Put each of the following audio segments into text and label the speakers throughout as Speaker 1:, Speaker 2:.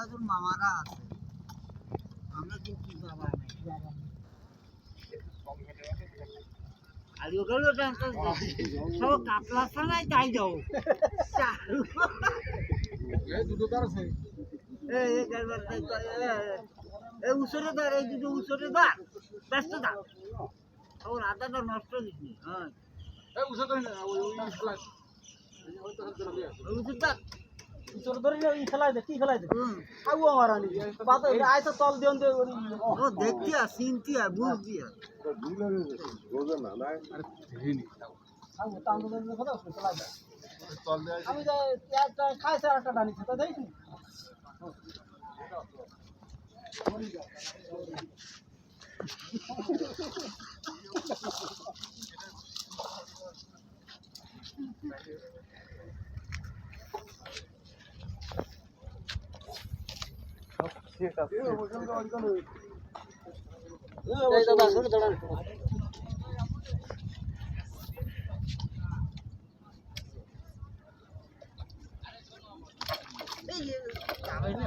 Speaker 1: কয়েকজন মামারা আছে। আমরা কিন্তু বাবা নাই? আর সব কাতলা ছাড়াই তাই যাও
Speaker 2: দুটো তার আছে।
Speaker 1: এই উসরে ধর এই দুটো উসরে ব্যস্ত থাক। ওর আদাটা নষ্ট দিচ্ছি হ্যাঁ। উসর
Speaker 3: ছোট ধরে ই খেলাই দে কি খেলাই দে? আমার আনি। বাদ আইসা চল দিও দে
Speaker 1: ও দেখছি আর চিনছি আর বুঝছি আর
Speaker 3: কথা দে
Speaker 2: তল দেয়
Speaker 3: আমি তো একটা খাইছে আর একটা ডানিছে তো দেখিস এই দাদা শুনে দাঁড়ান
Speaker 1: এই যে যাবে না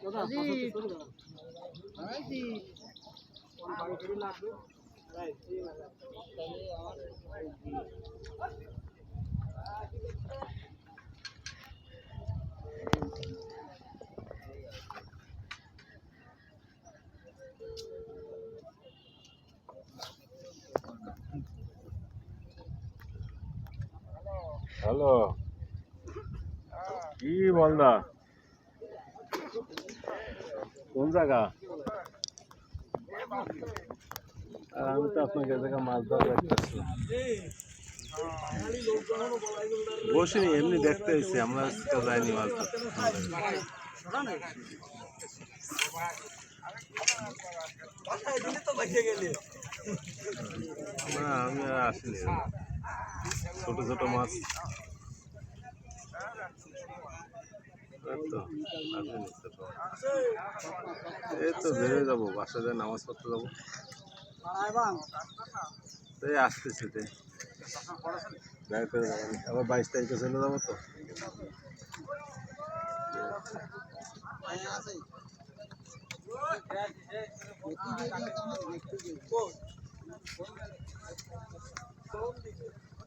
Speaker 1: তো
Speaker 4: হ্যালো। কি বলদা? কোন জায়গা? আমি তো আপনাকে জায়গা মাছ ধরা দেখতেছি বসিনি, এমনি দেখতে এসেছি, আমরা যাইনি মাছ না, আমি আর আসিনি। ছোট ছোট মাছ। এই তো, বেরোয় যাব বাসায় যায় নামাজ পড়তে যাব। এই আসতেছি তে। আবার বাইশ তারিখে চলে যাব তো।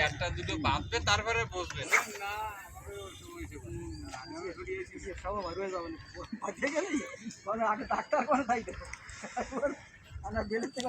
Speaker 3: একটা না
Speaker 5: দুটো বাঁধবে, তারপরে বসবে।
Speaker 3: মানে আগে ডাক্তার করে তাই তো। আমরা গেলে থেকে